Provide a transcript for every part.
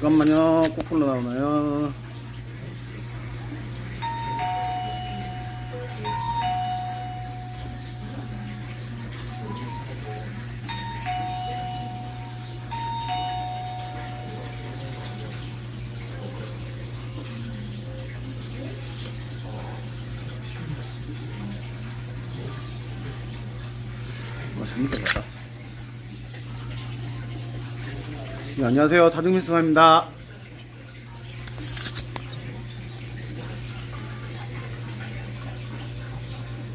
잠깐만요. 거꾸로 나오나요? 와, 재밌겠다. 네, 안녕하세요. 다중민수입니다.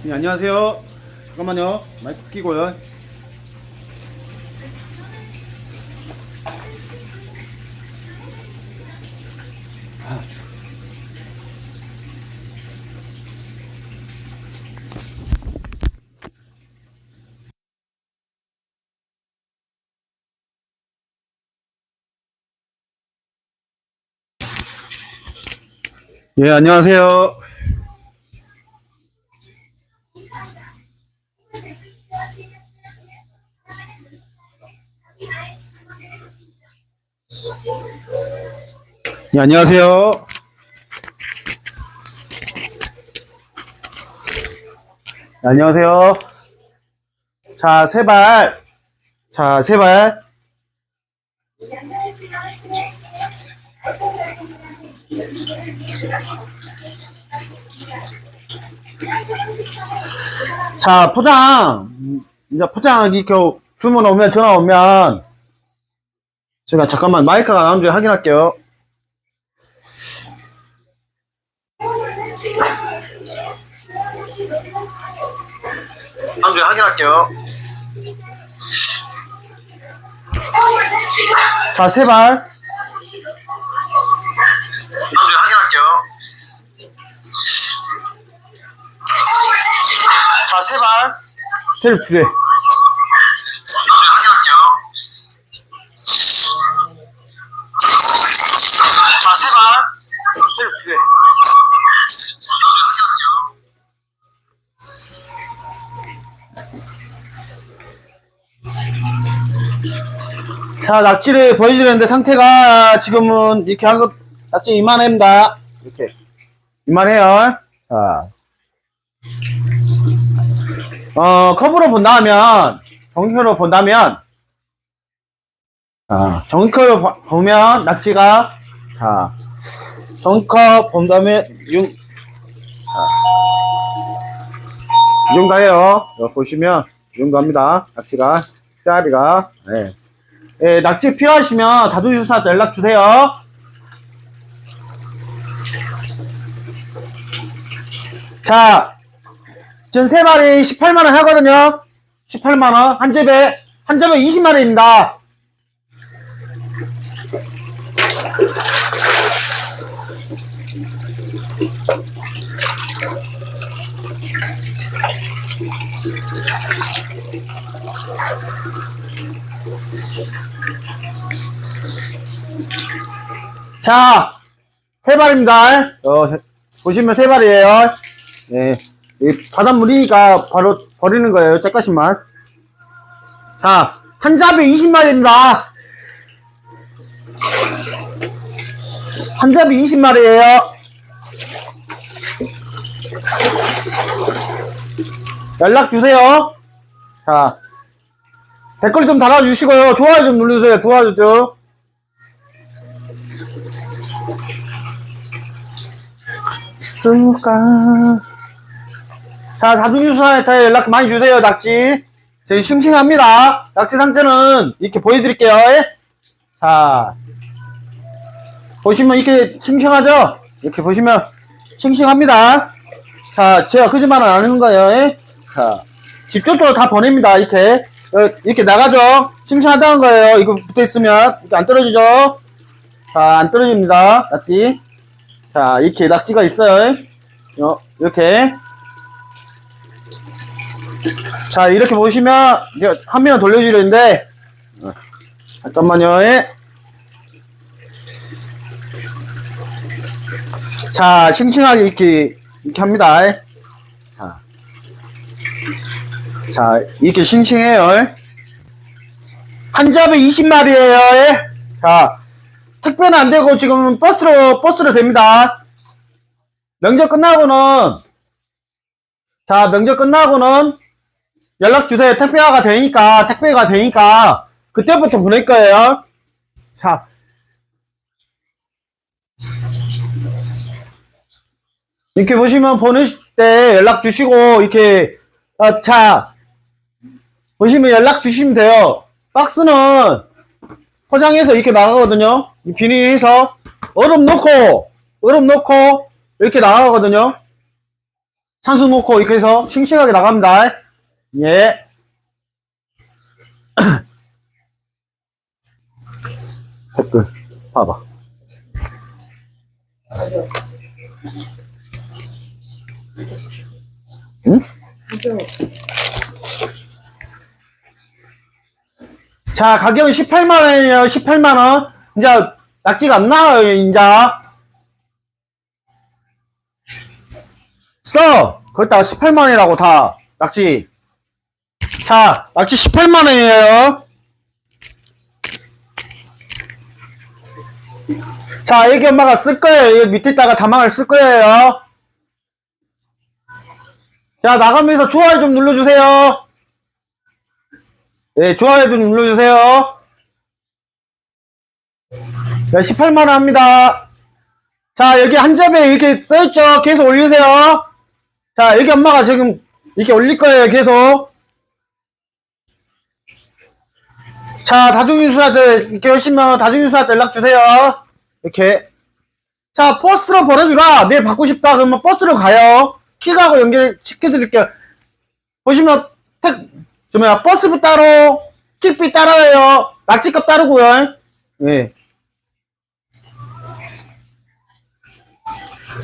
네, 안녕하세요. 잠깐만요. 마이크 끼고요. 예, 안녕하세요. 예, 안녕하세요. 예, 안녕하세요. 자, 세 발. 자, 세 발. 자, 포장. 이제 포장 이렇게 주문 오면, 전화 오면, 제가 잠깐만 마이크가 나온지 확인할게요. 나온지 확인할게요. 자, 세 발. 나온지 확인할게요. 자, 세 발. 테일 두 개. 자, 세 발. 두 개. 자, 낙지를 보여드렸는데 상태가 지금은 이렇게 한 것, 낙지 이만합니다. 이렇게. 이만해요. 자. 어, 컵으로 본다면, 정표로 본다면, 자, 정표로 보- 보면, 낙지가, 자, 정컵 본다면, 융, 자, 이 정도 해요. 보시면, 이 정도 합니다. 낙지가, 씨알이가, 예. 예, 낙지 필요하시면, 다두유사한테 연락 주세요. 자, 전세 마리 18만원 하거든요. 18만원. 한 접에, 한 접에 20만원입니다. 자, 세 발입니다. 어, 보시면 세 발이에요. 네. 이 바닷물이니까 바로 버리는 거예요. 째까시만. 자, 한 잡에 20마리입니다. 한 잡에 20마리예요. 연락 주세요. 자, 댓글 좀 달아주시고요. 좋아요 좀 눌러주세요. 좋아요 좀. 수가. 자, 다중유수한테 연락 많이 주세요, 낙지. 지금 싱싱합니다. 낙지 상태는 이렇게 보여드릴게요. 예? 자, 보시면 이렇게 싱싱하죠? 이렇게 보시면 싱싱합니다. 자, 제가 거짓말은 안 하는 거예요. 예? 자, 집쪽도 다 보냅니다. 이렇게. 어, 이렇게 나가죠? 싱싱하다는 거예요. 이거 붙어있으면. 안 떨어지죠? 자, 안 떨어집니다. 낙지. 자, 이렇게 낙지가 있어요. 어, 이렇게. 자, 이렇게 보시면, 이제 화면 돌려주려는데, 어, 잠깐만요. 예. 자, 싱싱하게 이렇게, 이렇게 합니다. 예. 자, 자, 이렇게 싱싱해요. 예. 한 잡에 20마리에요. 예. 자, 택배는 안 되고 지금 버스로, 버스로 됩니다. 명절 끝나고는, 자, 명절 끝나고는 연락 주세요. 택배가 되니까, 택배가 되니까, 그때부터 보낼 거예요. 자. 이렇게 보시면 보내실 때 연락 주시고, 이렇게, 아, 자, 보시면 연락 주시면 돼요. 박스는 포장해서 이렇게 나가거든요. 이 비닐해서 얼음 넣고, 얼음 넣고, 이렇게 나가거든요. 산소 넣고, 이렇게 해서 싱싱하게 나갑니다. 예. 댓글, 봐봐. 응? 자, 가격은 18만원이에요, 18만원. 이제, 낙지가 안 나와요, 이제. 써! 거기다가 18만원이라고 다, 낙지. 자, 낙지 18만원이에요. 자, 애기 엄마가 쓸 거예요. 여기 밑에다가 다망을 쓸 거예요. 자, 나가면서 좋아요 좀 눌러주세요. 네, 좋아요 좀 눌러주세요. 네, 18만원 합니다. 자, 여기 한 점에 이렇게 써있죠? 계속 올리세요. 자, 여기 엄마가 지금 이렇게 올릴 거예요, 계속. 자, 다중뉴스한테 이렇게 오시면 다중뉴스한테 연락 주세요. 이렇게. 자, 버스로 보내주라. 내일 받고 싶다. 그러면 버스로 가요. 킥하고 연결시켜드릴게요. 보시면, 택, 저 뭐야, 버스비 따로, 킥비 따로예요. 낙지값 따르고요. 예.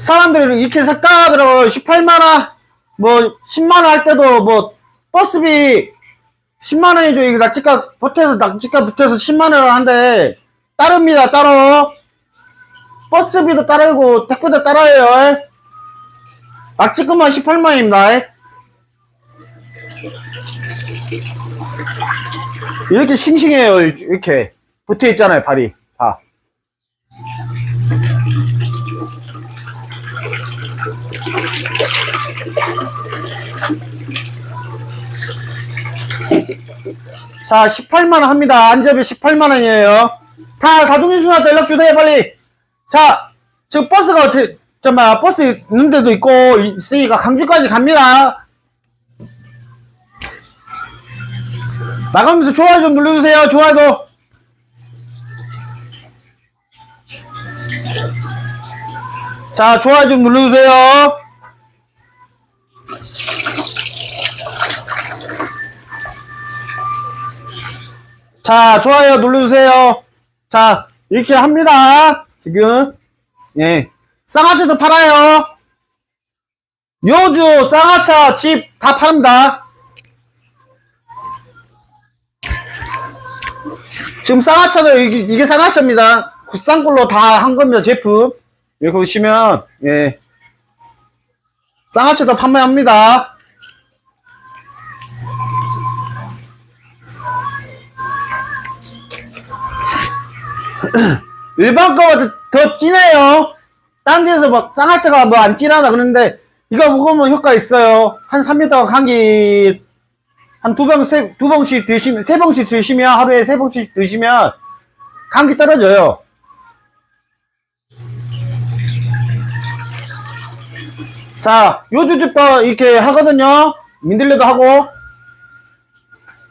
사람들이 이렇게 색깔들어 18만원, 뭐, 10만원 할 때도 뭐, 버스비 10만 원이죠. 이게 낙지값, 보태서, 낙지값 붙여서 10만 원을 한데, 따릅니다, 따로. 버스비도 따르고, 택배도 따라요. 낙지값만 18만 원입니다. 이렇게 싱싱해요, 이렇게. 붙어 있잖아요, 발이. 다. 자, 18만원 합니다. 안접이 18만원이에요. 다, 다둥이순한테 연락주세요, 빨리. 자, 지금 버스가 어떻게, 잠깐만, 버스 있는 데도 있고, 있으니까 강주까지 갑니다. 나가면서 좋아요 좀 눌러주세요, 좋아요. 자, 좋아요 좀 눌러주세요. 자, 좋아요 눌러주세요. 자, 이렇게 합니다. 지금. 예. 쌍화차도 팔아요. 요주 쌍화차 집다 파는다. 지금 쌍화차도 이게, 이게 쌍화차입니다. 국산 걸로 다 한 겁니다, 제품. 여기 보시면, 예. 쌍화차도 판매합니다. 일반 거보다 더 진해요. 딴 데서 막 쌍화차가 뭐 안 진하다 그러는데 이거 먹으면 효과 있어요. 한 3m 감기 한 두 병, 세, 두 병씩 드시면, 세 병씩 드시면, 하루에 세 병씩 드시면 감기 떨어져요. 자, 요주집도 이렇게 하거든요. 민들레도 하고.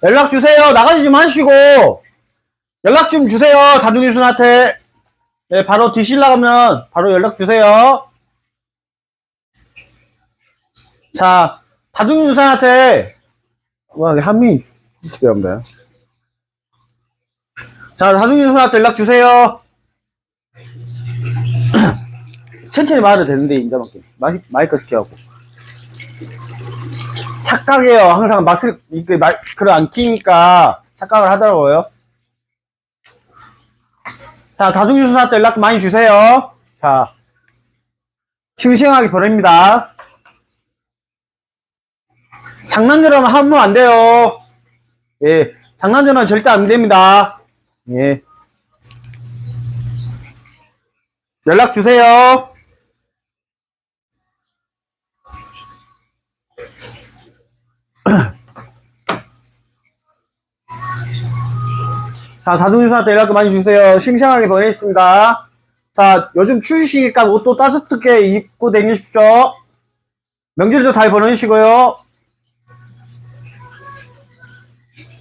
연락 주세요. 나가지 좀 하시고. 연락 좀 주세요. 다둥이순한테. 네, 바로 드실라 가면 바로 연락 주세요. 자, 다둥이순한테 와, 한미 기대합니다. 자, 다둥이순한테 연락 주세요. 천천히 말해도 되는데, 인자만큼. 마이, 마이크 끼하고. 착각해요. 항상 이렇게 마이크를 안 끼니까 착각을 하더라고요. 자, 다중유수한테 연락 많이 주세요. 자, 싱싱하게 보냅니다. 장난 전화만 하면 안 돼요. 예, 장난 전화 절대 안 됩니다. 예. 연락 주세요. 자, 자동유사한테 연락 많이 주세요. 싱싱하게 보내겠습니다. 자, 요즘 추우시니까 옷도 따뜻하게 입고 다니십시오. 명절도 잘 보내시고요.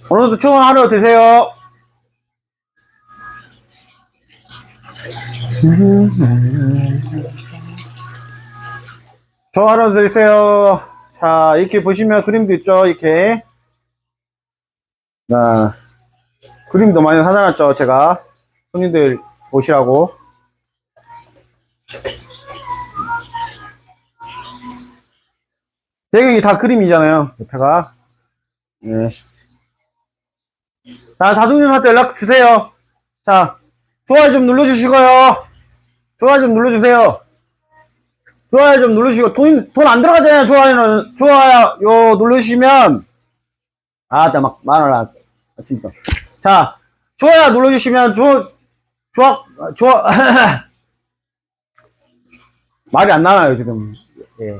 오늘도 좋은 하루 되세요. 좋은 하루 되세요. 자, 이렇게 보시면 그림도 있죠, 이렇게. 자, 그림도 많이 사다놨죠, 제가. 손님들 오시라고. 배경이 다 그림이잖아요, 옆에가. 네. 자, 자동유사한테 연락 주세요. 자, 좋아요 좀 눌러주시고요. 좋아요 좀 눌러주세요. 좋아요 좀 누르시고, 돈, 돈 안 들어가잖아요, 좋아요는. 좋아요, 요, 누르시면, 아, 나 막, 말을 안, 아침부터. 자, 좋아요 눌러주시면, 좋, 좋아, 좋아, 말이 안 나와요, 지금. 예.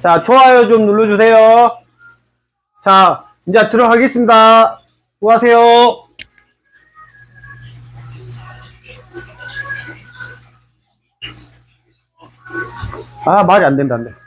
자, 좋아요 좀 눌러주세요. 자, 이제 들어가겠습니다. 수고하세요. 아, 말이 안 된다, 안 돼.